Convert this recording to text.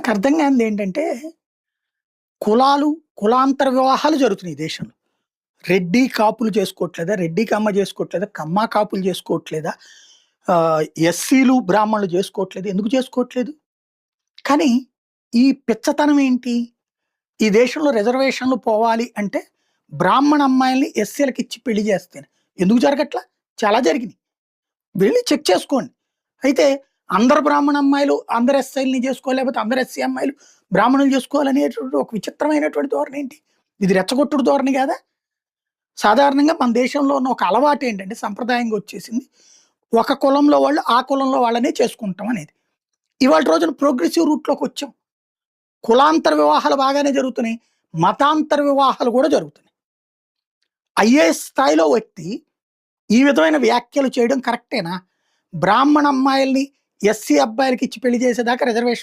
నాకు అర్థం కానిది ఏంటంటే కులాలు కులాంతర వివాహాలు జరుగుతున్నాయి ఈ దేశంలో. రెడ్డి కాపులు చేసుకోవట్లేదా? రెడ్డి కమ్మ చేసుకోవట్లేదా? కమ్మ కాపులు చేసుకోవట్లేదా? ఎస్సీలు బ్రాహ్మణులు చేసుకోవట్లేదు. ఎందుకు చేసుకోవట్లేదు? కానీ ఈ పిచ్చతనం ఏంటి? ఈ దేశంలో రిజర్వేషన్లు పోవాలి అంటే బ్రాహ్మణ అమ్మాయిల్ని ఎస్సీలకు ఇచ్చి పెళ్ళి చేస్తాను. ఎందుకు జరగట్లా? చాలా జరిగినాయి. వెళ్ళి చెక్ చేసుకోండి. అయితే అందరు బ్రాహ్మణ అమ్మాయిలు అందరు ఎస్ఐల్ని చేసుకోలేకపోతే అందరు ఎస్సీ అమ్మాయిలు బ్రాహ్మణులు చేసుకోవాలనేటువంటి ఒక విచిత్రమైనటువంటి ధోరణి ఏంటి? ఇది రెచ్చగొట్టుడు ధోరణి కాదా? సాధారణంగా మన దేశంలో ఉన్న ఒక అలవాటు ఏంటంటే సంప్రదాయంగా వచ్చేసింది. ఒక కులంలో వాళ్ళు ఆ కులంలో వాళ్ళనే చేసుకుంటాం అనేది. ఇవాళ రోజున ప్రోగ్రెసివ్ రూట్లోకి వచ్చాం. కులాంతర వివాహాలు బాగానే జరుగుతున్నాయి. మతాంతర వివాహాలు కూడా జరుగుతున్నాయి. ఐఏఎస్ స్థాయిలో వ్యక్తి ఈ విధమైన వ్యాఖ్యలు చేయడం కరెక్టేనా? బ్రాహ్మణ అమ్మాయిల్ని ఎస్సీ అబ్బాయిలకి ఇచ్చి పెళ్ళి చేసేదాకా రిజర్వేషన్